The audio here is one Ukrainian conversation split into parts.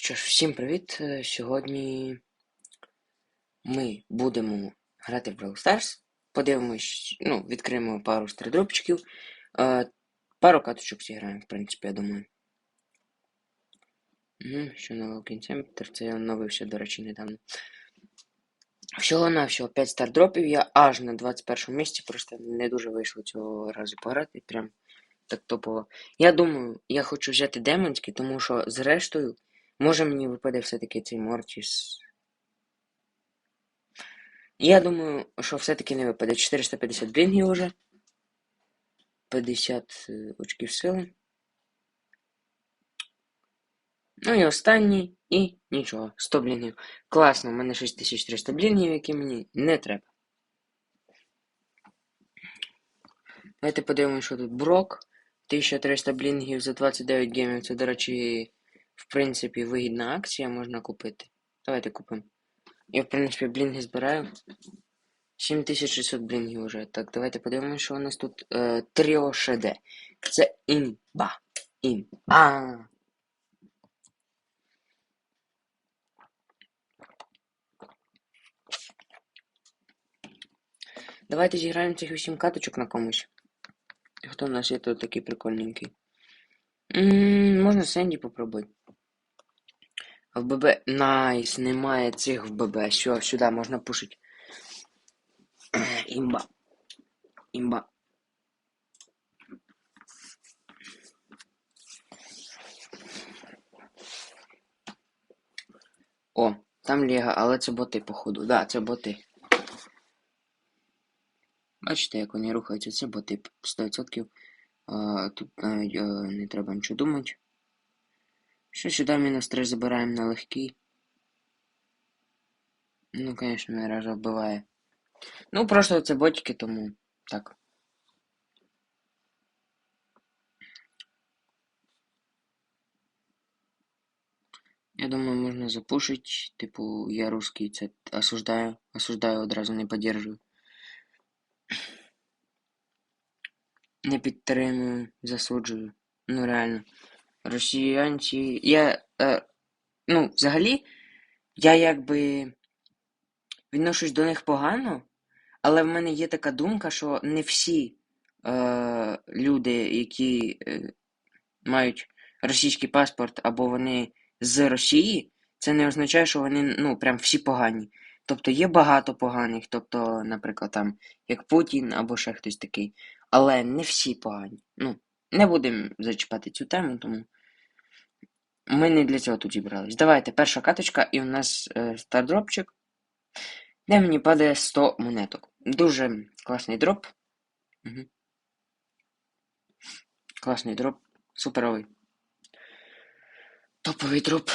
Що ж, всім привіт! Е, Сьогодні ми будемо грати в Brawl Stars. Подивимось, ну, відкриємо пару стрідропчиків. Е, пару каточок зіграємо, в принципі, я думаю. Угу, що на Локін Центр, це я оновився, до речі, недавно. Всього на всього 5 стардропів. Я аж на 21 місці, просто не дуже вийшло цього разу пограти. Прям так топово. Я думаю, я хочу взяти демонський, тому що зрештою. Може мені випаде все-таки цей Мортіс. Я думаю, що все-таки не випаде. 450 блінгів уже. 50 е, очків сили. Ну і останній, і нічого. 100 блінгів. Класно, у мене 6300 блінгів, які мені не треба. Давайте подивимося, що тут Брок. 1300 блінгів за 29 геймів. Це, до речі. В принципі, вигідна акція можна купити. Давайте купимо. Я, в принципі, блінги збираю. 7600 блінгів вже. Так, давайте подивимося, що у нас тут е, Тріо ШД. Це імба. Імба. Давайте зіграємо цих 8 каточок на комусь. Хто у нас є тут такий прикольненький? М -м, можна Сенді попробувати. В ББ. Найс, немає цих в ББ. Все, сюди можна пушити. Імба. Імба. О, там Лего, але це боти, походу. Да, це боти. Бачите, як вони рухаються, це боти 100%. А, тут навіть а, не треба нічого думати. Сюди мінус 3 забираємо на легкий. Ну, звісно, не раз вбиває. Ну, просто це ботики, тому так. Я думаю, можна запушити. Типу, я русский, це осуждаю. Осуждаю одразу не поддерживаю. Не підтримую, засуджую. Ну реально росіянці. Я. Е, ну, взагалі, я якби відношусь до них погано, але в мене є така думка, що не всі е, люди, які е, мають російський паспорт або вони з Росії, це не означає, що вони ну, прям всі погані. Тобто є багато поганих, тобто, наприклад, там, як Путін або ще хтось такий. Але не всі погані. Ну, не будемо зачіпати цю тему, тому. Ми не для цього тут зібрались. Давайте, перша каточка, і у нас е, стардропчик, де мені падає 100 монеток. Дуже класний дроп. Угу. Класний дроп. Суперовий. Топовий дроп.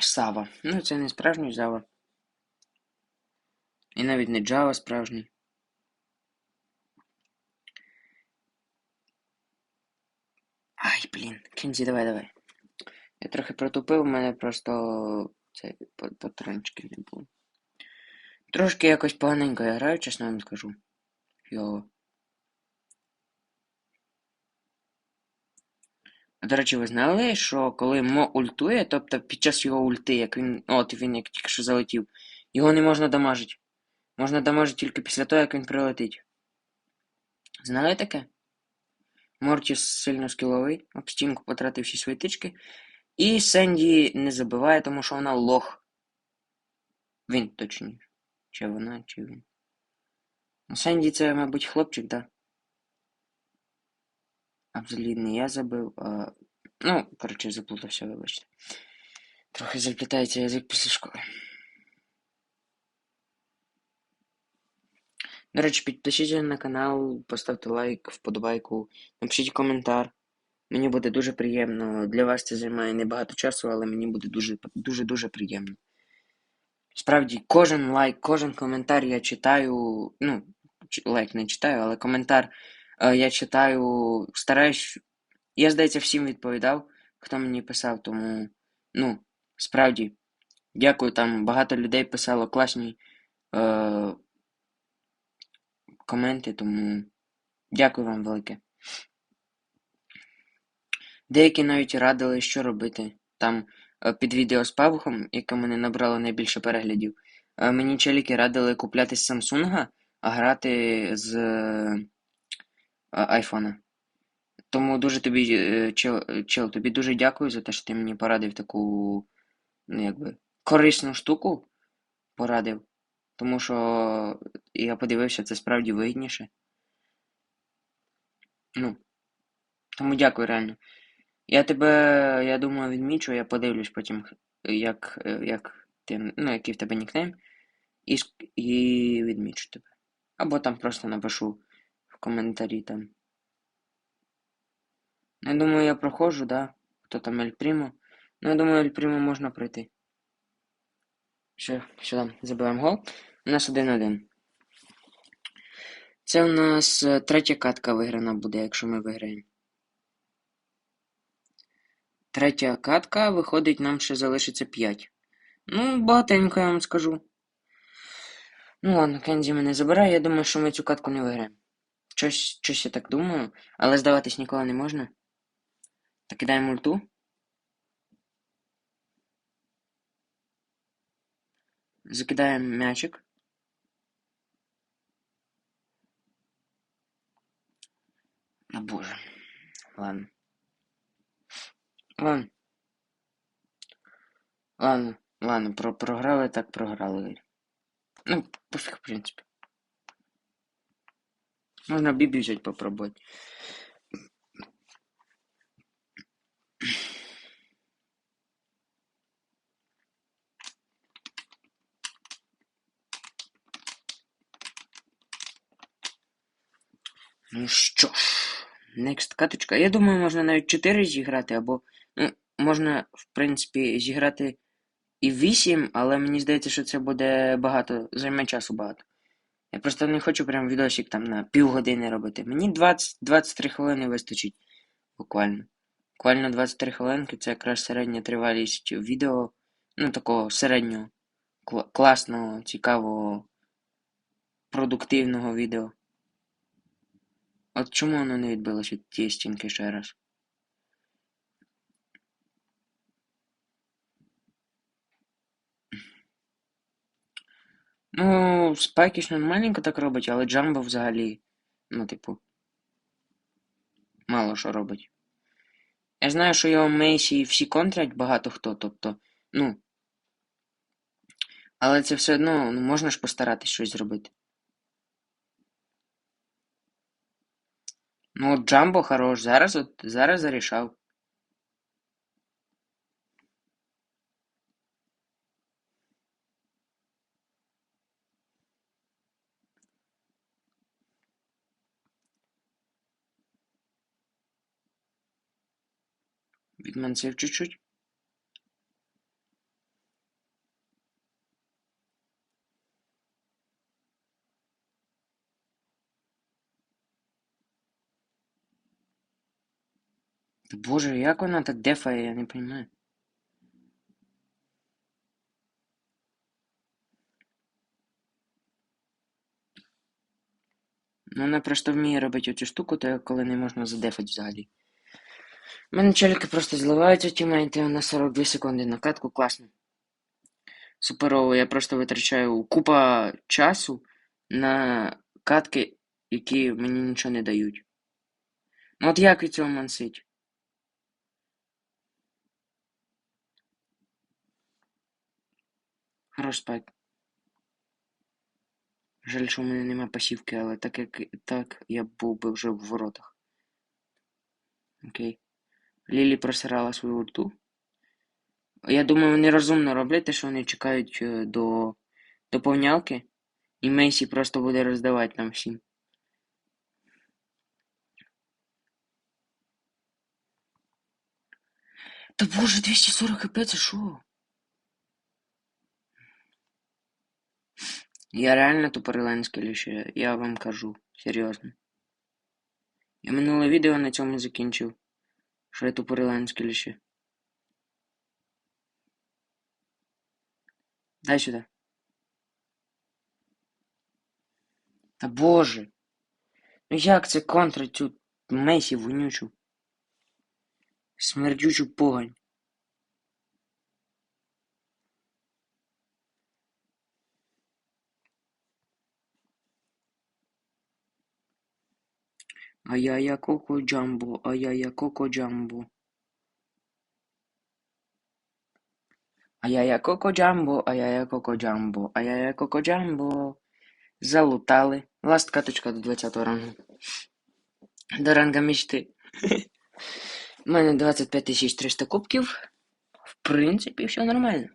Сава. Ну, це не справжній Сава. І навіть не Java справжній. Ай, блін, Кензі, давай, давай. Я трохи протупив, у мене просто це патрончики не було. Трошки якось поганенько я граю, чесно вам скажу. Його. До речі, ви знали, що коли Мо ультує, тобто під час його ульти, як він. От він як тільки що залетів, його не можна дамажити. Можна дамажити тільки після того, як він прилетить. Знали таке? Мортіс сильно скіловий, об стінку потратив всі свої тички. І Сенді не забиває, тому що вона лох. Він точніше. Чи вона, чи він. Ну, Сенді це, мабуть, хлопчик, да? А взагалі не я забив. а... Ну, коротше, заплутався, вибачте. Трохи заплітається язик після школи. До речі, підпишіться на канал, поставте лайк, вподобайку, напишіть коментар. Мені буде дуже приємно. Для вас це займає небагато часу, але мені буде дуже-дуже приємно. Справді, кожен лайк, кожен коментар я читаю. Ну, лайк не читаю, але коментар е, я читаю, стараюсь. Я, здається, всім відповідав, хто мені писав, тому, ну, справді, дякую, там багато людей писало класні. Е, коменти, тому дякую вам велике. Деякі навіть радили, що робити. Там е, під відео з павухом, яке мене набрало найбільше переглядів, е, мені челіки радили купляти з Samsung, а грати з е, айфона. Тому дуже тобі, чел, чел, тобі дуже дякую за те, що ти мені порадив таку, ну якби, корисну штуку порадив. Тому що я подивився, це справді вигідніше. Ну, тому дякую реально. Я тебе, я думаю, відмічу, я подивлюсь потім, як, як ти, ну, який в тебе нікнейм, і, і відмічу тебе. Або там просто напишу в коментарі там. Я думаю, я проходжу, да. Хто там Ель Прімо. Ну, я думаю, Ель Прімо можна пройти. Що, що там, забиваємо гол. У нас 1-1. Це у нас е, третя катка виграна буде, якщо ми виграємо. Третя катка, виходить, нам ще залишиться 5. Ну, багатенько, я вам скажу. Ну ладно, Кензі мене забирає, я думаю, що ми цю катку не виграємо. Щось, щось я так думаю, але здаватись ніколи не можна. Так кидаємо ульту. Закидаємо м'ячик. Боже. Ладно. Ладно. Ладно, ладно, про програли, так програли. Ну, пофіг, в принципі. Можна бібі взяти попробувати. Ну що ж, next каточка. Я думаю, можна навіть 4 зіграти, або. Ну, можна, в принципі, зіграти і 8, але мені здається, що це буде багато, займе часу багато. Я просто не хочу прям відосик там на півгодини робити. Мені 20, 23 хвилини вистачить буквально. Буквально 23 хвилинки це якраз середня тривалість відео. Ну, такого середнього, кла- класного, цікавого, продуктивного відео. От чому воно не відбилося від тієї стінки ще раз? Ну, Спайкіш нормальненько так робить, але Джамбо взагалі, ну, типу, мало що робить. Я знаю, що його Мейсі всі контрять багато хто, тобто, ну. Але це все одно, ну, можна ж постаратись щось зробити. Ну, от Джамбо хорош, зараз от зараз зарішав. Відманців чуть-чуть. Боже, як вона так дефає, я не розумію. Ну, вона просто вміє робити оцю штуку, то коли не можна задефати взагалі. У мене челіки просто зливаються тімейти на 42 секунди на катку, класно. Суперово, я просто витрачаю купа часу на катки, які мені нічого не дають. Ну от як від цього мансить? Хорош спайк. Жаль, що в мене нема пасівки, але так як так я був би вже в воротах. Окей. Лілі просирала свою ульту. Я думаю, вони розумно роблять те, що вони чекають е, до доповнялки, і Мейсі просто буде роздавати нам всім. Та боже, 240 хп, це що? Я реально тупориленський лише, я вам кажу, серйозно. Я минуле відео на цьому закінчив, що я тупориленський лише. Дай сюди. Та боже. Ну як це контра цю Месі вонючу? Смердючу погань. Коко джамбо, ай-яй-я коко джамбо. Залутали. Ласт каточка до 20 рангу. До ранга мечти. У мене 25 300 кубків. В принципі, все нормально.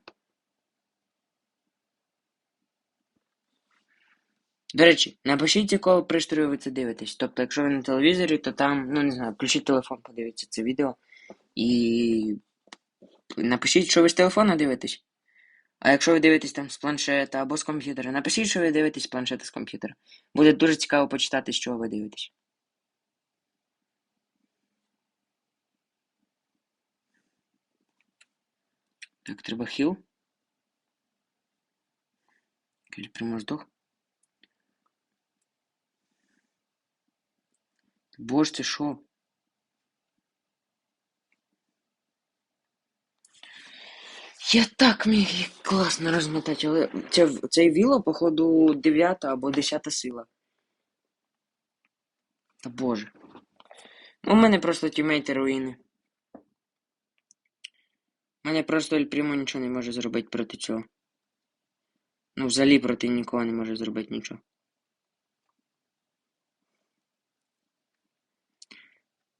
До речі, напишіть, з якого пристрою ви це дивитесь. Тобто, якщо ви на телевізорі, то там, ну не знаю, включіть телефон, подивіться це відео. І напишіть, що ви з телефона дивитесь. А якщо ви дивитесь там з планшета або з комп'ютера, напишіть, що ви дивитесь з планшета з комп'ютера. Буде дуже цікаво почитати, з чого ви дивитесь. Так, треба хіл. Прямо здох. Боже, ти що? Я так міг їх класно розмотати, але це, цей віло, походу, 9 або 10 сила. Та боже. У мене просто тімейти руїни. У мене просто Ель Прімо нічого не може зробити проти цього. Ну, взагалі проти нікого не може зробити нічого.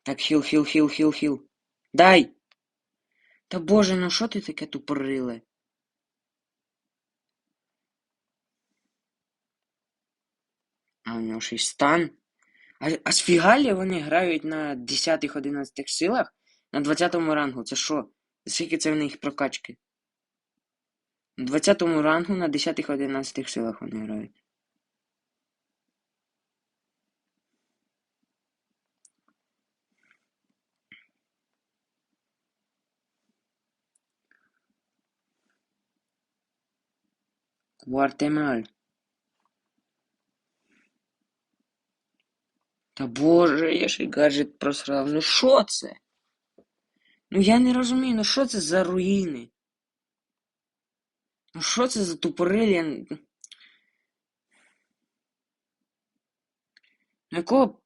Так, хіл, хіл, хіл, хіл, хіл. Дай! Та боже, ну що ти таке тупориле? А у нього ще стан. А, а з фігалі вони грають на 10-11 силах на 20 рангу. Це що? Скільки це в них прокачки? На 20 рангу на 10-11 силах вони грають. Гвартемаль. Та боже, я ще й гаджет просрав. Ну що це? Ну я не розумію, ну що це за руїни? Ну що це за тупорилля? Ну якого